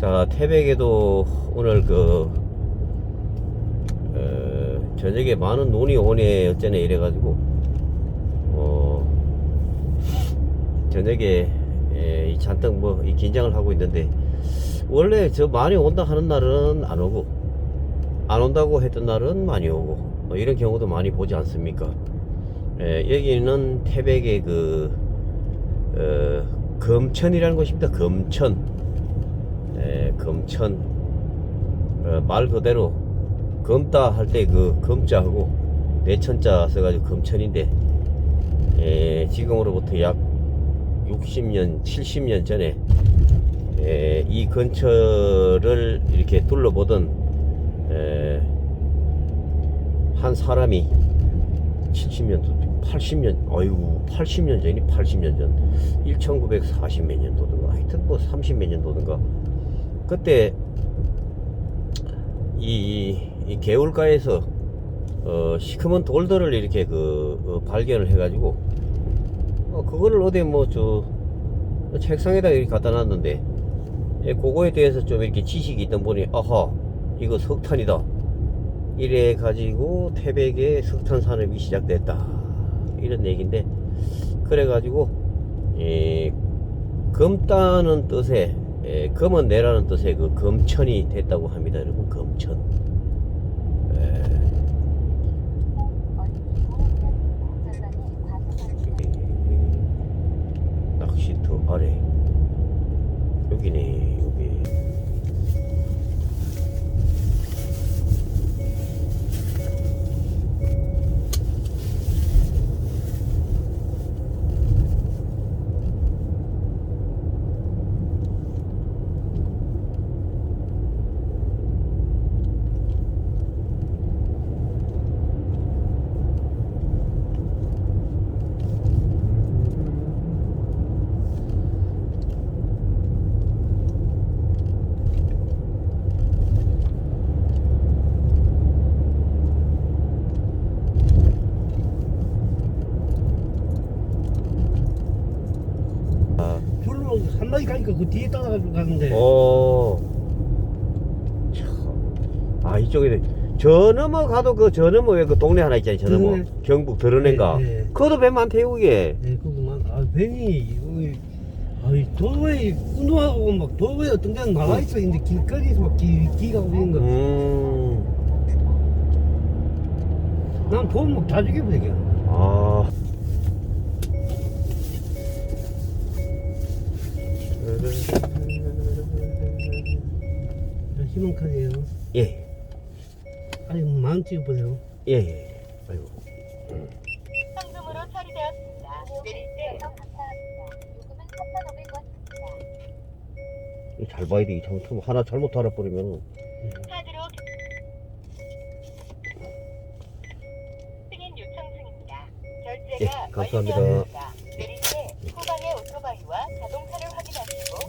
자, 태백에도 오늘 그, 어, 저녁에 많은 눈이 오네, 어쩌네 이래가지고, 어, 저녁에, 예, 이 잔뜩 뭐, 이 긴장을 하고 있는데, 원래 저 많이 온다 하는 날은 안 오고, 안 온다고 했던 날은 많이 오고, 뭐 이런 경우도 많이 보지 않습니까? 예, 여기는 태백의 그, 어, 검천이라는 곳입니다. 검천. 예, 검천 어, 말 그대로 검다 할 때 그 검자하고 내천자 써가지고 검천인데 예, 지금으로부터 약 60년 70년 전에 예, 이 근처를 이렇게 둘러보던 예, 한 사람이 70년, 80년, 어이구, 80년 전이 80년 전, 1940 몇 년도든가, 하여튼 뭐 30 몇 년도든가, 그때 이, 이 개울가에서 어, 시커먼 돌들을 이렇게 그 어, 발견을 해가지고 어, 그거를 어디 뭐 저 책상에다 이렇게 갖다 놨는데 예, 그거에 대해서 좀 이렇게 지식이 있던 분이 아하 이거 석탄이다. 이래 가지고 태백에 석탄 산업이 시작됐다. 이런 얘기인데 그래 가지고 예, 검다는 뜻의 예, 검은 내라는 뜻의 그 검천이 됐다고 합니다 여러분. 검천. 예, 낚시터 아래. 여기네 여기 별로 한 마리 가니까 그 뒤에 따라가지고 가는데 어. 참. 아, 이쪽에, 저 넘어 가도 그, 저 넘어 왜 그 동네 하나 있잖아요, 저 넘어. 드러내. 경북 드러낸가. 네, 네. 그것도 배 많대요, 그게. 네, 그거만 아 벤이 여기 아이 도로에 운동하고 막 도로에 어떤 데는 나와 있어 있는데 길거리에서 막 기, 기가 오는 거. 음. 난 보면 막다 죽여버려. 아. 희망카드예요. 예, 아니 마음 찍어보세요. 예, 예. 아이고. 현금으로 처리되었습니다. 내릴 때 감사합니다. 요금은 3,500원입니다. 잘 봐야 돼. 이 잘못, 하나 잘못 알아 버리면. 카드로 승인 요청 중입니다. 결제가 예, 감사합니다. 완료되었습니다.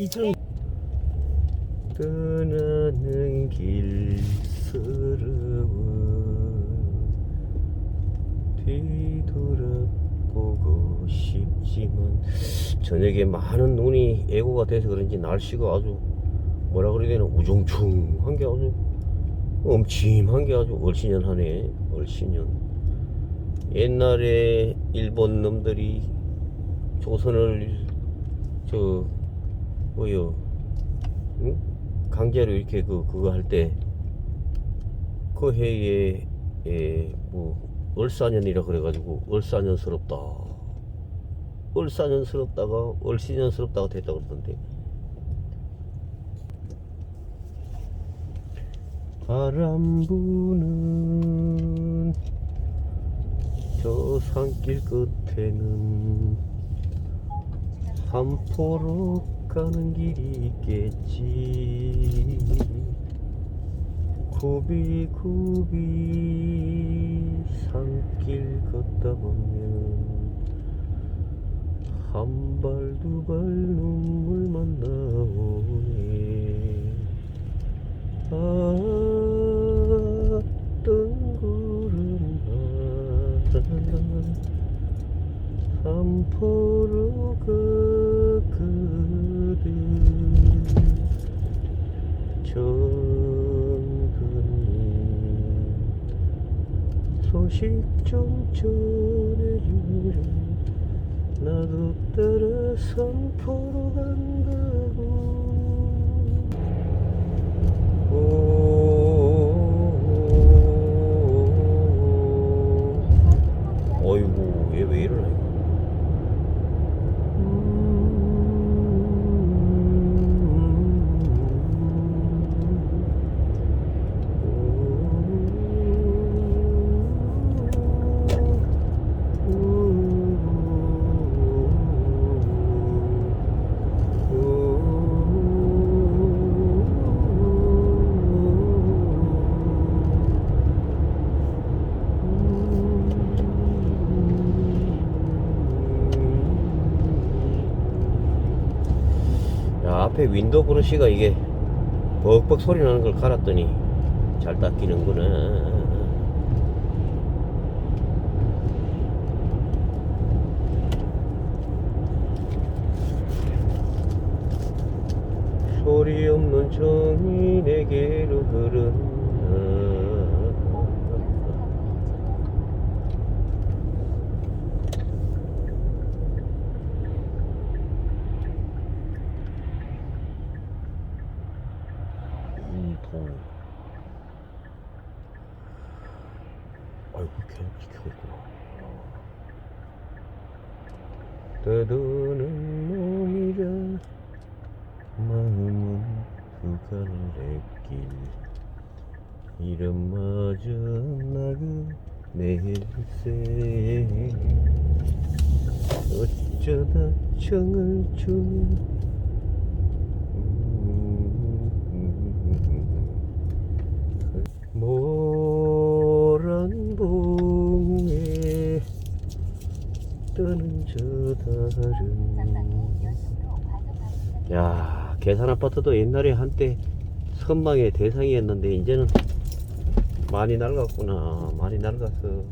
이천 떠나는 길스러워 뒤돌아보고 싶지만 저녁에 많은 눈이 예고가 돼서 그런지 날씨가 아주 뭐라 그래야 되나 우중충한 게 아주 엄침한 게 아주 얼씬년하네 얼씬년 옛날에 일본 놈들이 조선을 저 뭐요 응? 강제로 이렇게 그 그거 할 때 그 해에 에, 뭐 얼사년이라 그래가지고 얼사년스럽다. 얼사년스럽다가 얼씨년스럽다가 됐다 그러던데. 바람 부는 저 산길 끝에는 한포로 가는 길이 있겠지. 굽이굽이 산길 걷다 보면 한 발 두 발 눈물만 나오네. 아 뜬구름 바람 삼포로 소식 좀 전해주라. 나도 따라 산포로 간다고. 오 야 앞에 윈도우 브러쉬가 이게 벅벅 소리 나는 걸 갈았더니 잘 닦이는구나. 소리 없는 정이 내게로 흐른 다 이동 아이고 계속 지키고 있구나. 떠도는 몸이라 마음은 후갈래길. 이름마저 나그네세 어쩌다 정을 주는 저 달은 야 계산 아파트도 옛날에 한때 선망의 대상이었는데 이제는 많이 낡았구나. 많이 낡았어.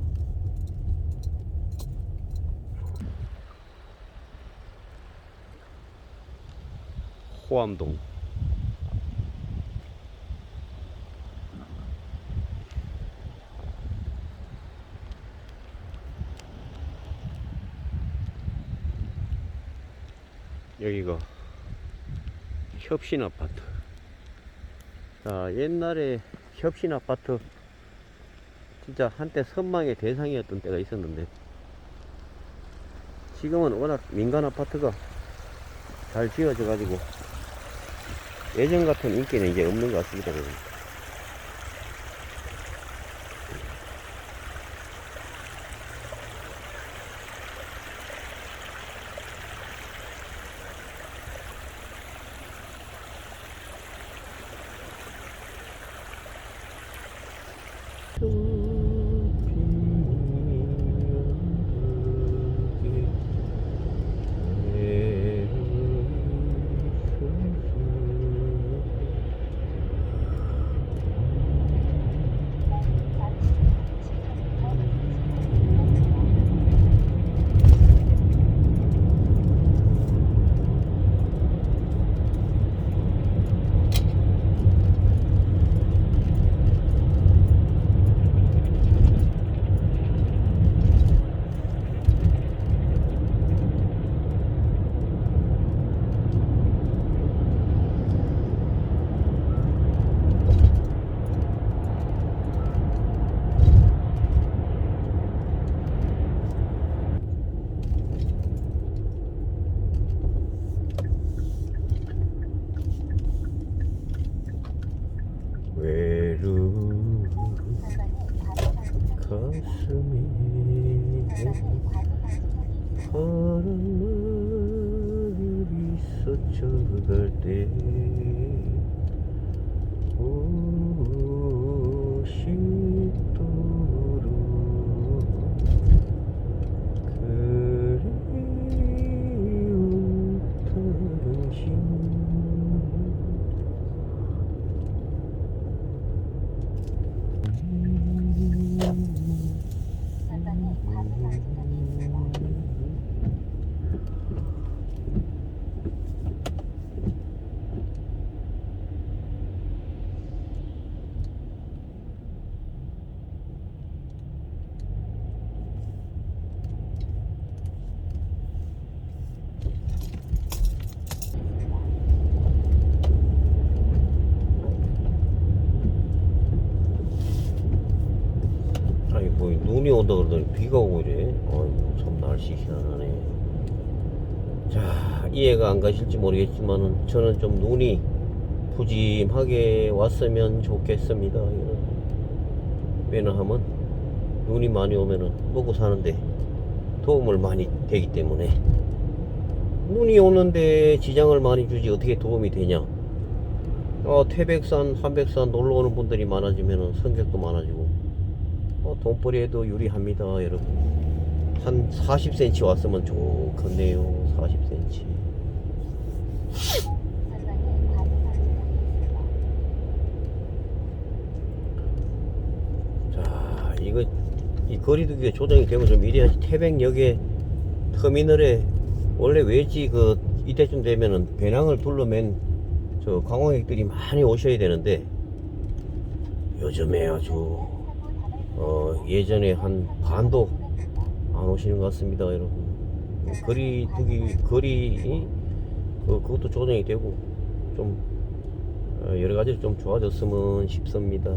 호암동 여기가 협신 아파트. 자, 옛날에 협신 아파트 진짜 한때 선망의 대상이었던 때가 있었는데 지금은 워낙 민간 아파트가 잘 지어져 가지고 예전 같은 인기는 이제 없는 것 같습니다. 여러분. 외로운 가슴이 파란 마을이 스쳐갈 때 오십도록 그리운 당신 눈이 온다 그러더니 비가 오고 이래. 아이고, 참 날씨 희한하네. 자, 이해가 안 가실지 모르겠지만은 저는 좀 눈이 푸짐하게 왔으면 좋겠습니다. 왜냐하면 눈이 많이 오면은 먹고 사는데 도움을 많이 되기 때문에 눈이 오는데 지장을 많이 주지 어떻게 도움이 되냐? 어, 태백산, 한백산 놀러 오는 분들이 많아지면은 성격도 많아지고 어, 돈벌이에도 유리합니다, 여러분. 한 40cm 왔으면 좋겠네요, 40cm. 자, 이거 이 거리두기가 조정이 되면 좀 이래야지 태백역에 터미널에 원래 외지 그 이때쯤 되면은 배낭을 둘러맨 저 관광객들이 많이 오셔야 되는데 요즘에 아주 어 예전에 한 반도 안 오시는 것 같습니다 여러분. 거리 두기 거리 그, 그것도 조정이 되고 좀 어, 여러 가지 좀 좋아졌으면 싶습니다